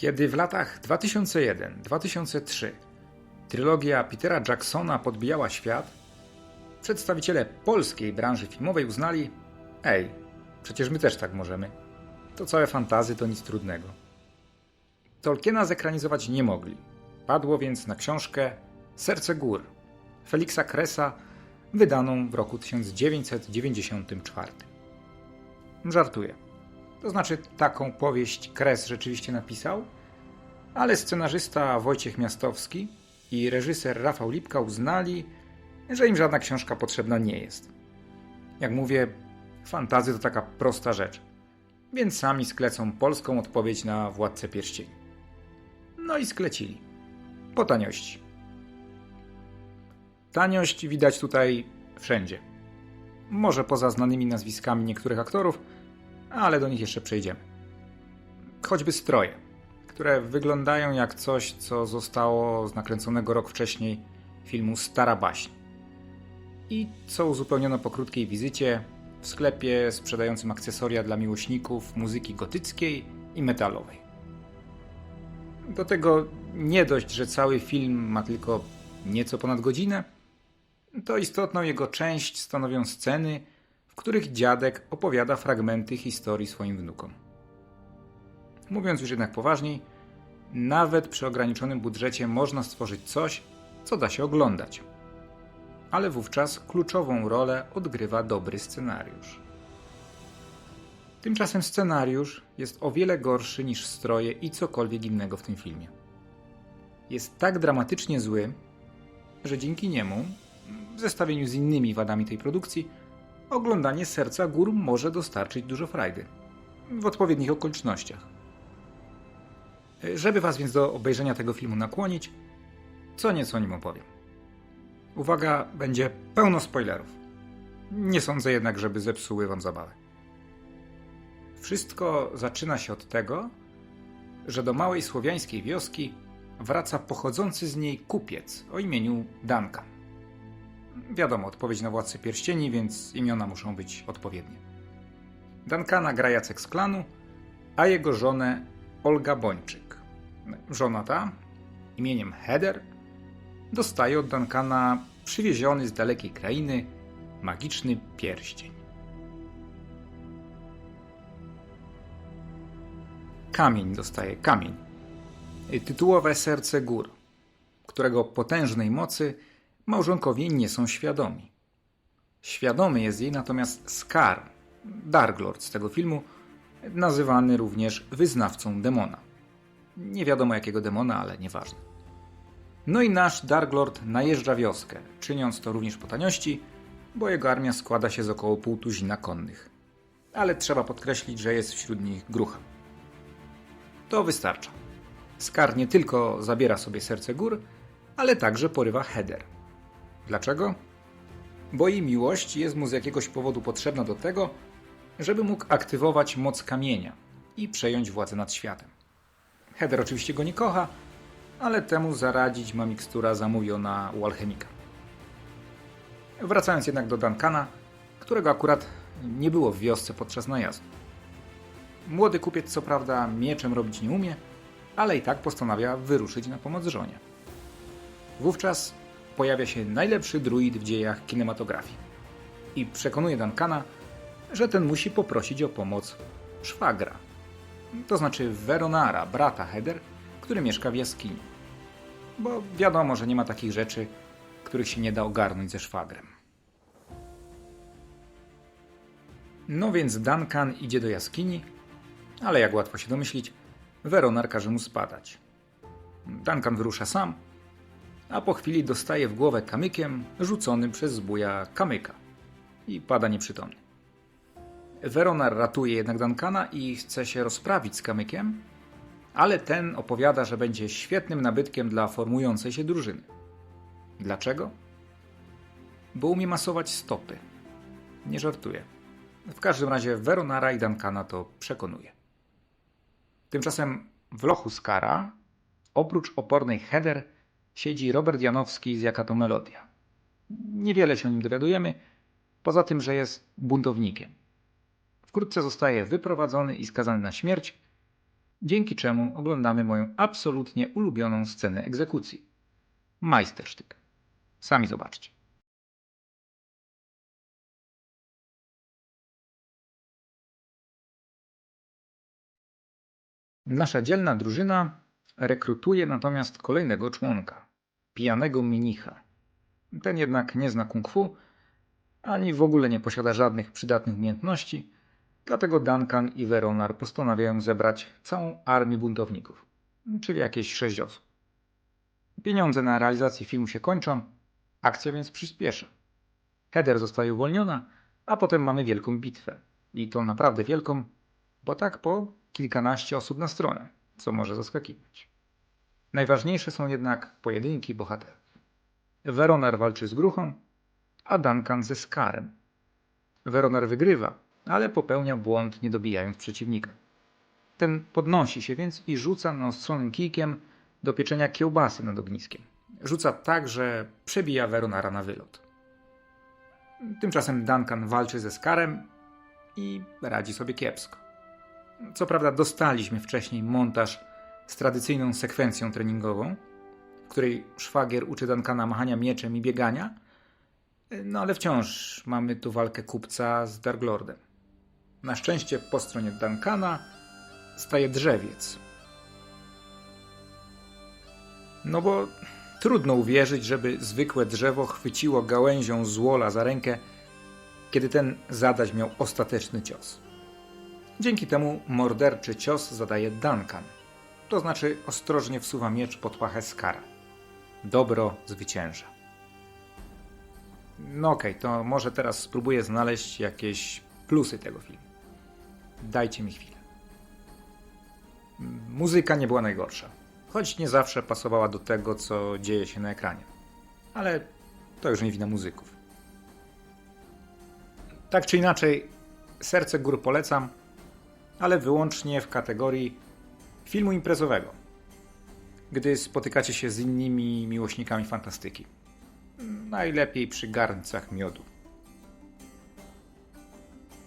Kiedy w latach 2001-2003 trylogia Petera Jacksona podbijała świat, przedstawiciele polskiej branży filmowej uznali: Ej, przecież my też tak możemy. To całe fantazy to nic trudnego. Tolkiena zekranizować nie mogli. Padło więc na książkę Serce Gór Feliksa Kresa, wydaną w roku 1994. Żartuję. To znaczy, taką powieść Kres rzeczywiście napisał, ale scenarzysta Wojciech Miastowski i reżyser Rafał Lipka uznali, że im żadna książka potrzebna nie jest. Jak mówię, fantazy to taka prosta rzecz, więc sami sklecą polską odpowiedź na Władcę Pierścieni. No i sklecili. Po taniości. Taniość widać tutaj wszędzie. Może poza znanymi nazwiskami niektórych aktorów, ale do nich jeszcze przejdziemy. Choćby stroje, które wyglądają jak coś, co zostało z nakręconego rok wcześniej filmu Stara Baśń. I co uzupełniono po krótkiej wizycie w sklepie sprzedającym akcesoria dla miłośników muzyki gotyckiej i metalowej. Do tego nie dość, że cały film ma tylko nieco ponad godzinę, to istotną jego część stanowią sceny, w których dziadek opowiada fragmenty historii swoim wnukom. Mówiąc już jednak poważniej, nawet przy ograniczonym budżecie można stworzyć coś, co da się oglądać. Ale wówczas kluczową rolę odgrywa dobry scenariusz. Tymczasem scenariusz jest o wiele gorszy niż stroje i cokolwiek innego w tym filmie. Jest tak dramatycznie zły, że dzięki niemu, w zestawieniu z innymi wadami tej produkcji, oglądanie serca gór może dostarczyć dużo frajdy. W odpowiednich okolicznościach. Żeby Was więc do obejrzenia tego filmu nakłonić, co nieco o nim opowiem. Uwaga, będzie pełno spoilerów. Nie sądzę jednak, żeby zepsuły Wam zabawę. Wszystko zaczyna się od tego, że do małej słowiańskiej wioski wraca pochodzący z niej kupiec o imieniu Duncan. Wiadomo, odpowiedź na Władcy Pierścieni, więc imiona muszą być odpowiednie. Duncana gra Jacek z klanu, a jego żonę Olga Bończyk. Żona ta, imieniem Heather, dostaje od Duncana przywieziony z dalekiej krainy magiczny pierścień. Kamień dostaje kamień. Tytułowe serce gór, którego potężnej mocy małżonkowie nie są świadomi. Świadomy jest jej natomiast Scar, Darklord z tego filmu, nazywany również wyznawcą demona. Nie wiadomo jakiego demona, ale nieważne. No i nasz Darklord najeżdża wioskę, czyniąc to również po taniości, bo jego armia składa się z około pół tuzina konnych. Ale trzeba podkreślić, że jest wśród nich grucha. To wystarcza. Skar nie tylko zabiera sobie serce gór, ale także porywa Heather. Dlaczego? Bo jej miłość jest mu z jakiegoś powodu potrzebna do tego, żeby mógł aktywować moc kamienia i przejąć władzę nad światem. Heather oczywiście go nie kocha, ale temu zaradzić ma mikstura zamówiona u alchemika. Wracając jednak do Duncana, którego akurat nie było w wiosce podczas najazdu. Młody kupiec co prawda mieczem robić nie umie, ale i tak postanawia wyruszyć na pomoc żonie. Wówczas pojawia się najlepszy druid w dziejach kinematografii i przekonuje Duncana, że ten musi poprosić o pomoc szwagra, to znaczy Veronara, brata Heather, który mieszka w jaskini. Bo wiadomo, że nie ma takich rzeczy, których się nie da ogarnąć ze szwagrem. No więc Duncan idzie do jaskini, ale jak łatwo się domyślić, Veronar każe mu spadać. Duncan wyrusza sam, a po chwili dostaje w głowę kamykiem rzuconym przez zbója kamyka i pada nieprzytomny. Veronar ratuje jednak Duncana i chce się rozprawić z kamykiem, ale ten opowiada, że będzie świetnym nabytkiem dla formującej się drużyny. Dlaczego? Bo umie masować stopy. Nie żartuję. W każdym razie Veronara i Duncana to przekonuje. Tymczasem w lochu Skara, oprócz opornej Heather, siedzi Robert Janowski z Jaka to Melodia. Niewiele się o nim dowiadujemy, poza tym, że jest buntownikiem. Wkrótce zostaje wyprowadzony i skazany na śmierć, dzięki czemu oglądamy moją absolutnie ulubioną scenę egzekucji. Majstersztyk. Sami zobaczcie. Nasza dzielna drużyna rekrutuje natomiast kolejnego członka, pijanego mnicha. Ten jednak nie zna kung fu, ani w ogóle nie posiada żadnych przydatnych umiejętności, dlatego Duncan i Veronar postanawiają zebrać całą armię buntowników, czyli jakieś sześć osób. Pieniądze na realizację filmu się kończą, akcja więc przyspiesza. Heather zostaje uwolniona, a potem mamy wielką bitwę. I to naprawdę wielką, bo tak po kilkanaście osób na stronę, co może zaskakiwać. Najważniejsze są jednak pojedynki bohaterów. Veronar walczy z Gruchą, a Duncan ze Skarem. Veronar wygrywa, ale popełnia błąd nie dobijając przeciwnika. Ten podnosi się więc i rzuca naostrzonym kijkiem do pieczenia kiełbasy nad ogniskiem. Rzuca tak, że przebija Veronara na wylot. Tymczasem Duncan walczy ze Skarem i radzi sobie kiepsko. Co prawda dostaliśmy wcześniej montaż z tradycyjną sekwencją treningową, w której szwagier uczy Duncana machania mieczem i biegania, no ale wciąż mamy tu walkę kupca z Darklordem. Na szczęście po stronie Duncana staje drzewiec. No bo trudno uwierzyć, żeby zwykłe drzewo chwyciło gałęzią złola za rękę, kiedy ten zadać miał ostateczny cios. Dzięki temu morderczy cios zadaje Duncan. To znaczy ostrożnie wsuwa miecz pod pachę Skara. Dobro zwycięża. No okej, to może teraz spróbuję znaleźć jakieś plusy tego filmu. Dajcie mi chwilę. Muzyka nie była najgorsza, choć nie zawsze pasowała do tego, co dzieje się na ekranie. Ale to już nie wina muzyków. Tak czy inaczej, Serce Gór polecam, ale wyłącznie w kategorii filmu imprezowego, gdy spotykacie się z innymi miłośnikami fantastyki. Najlepiej przy garncach miodu.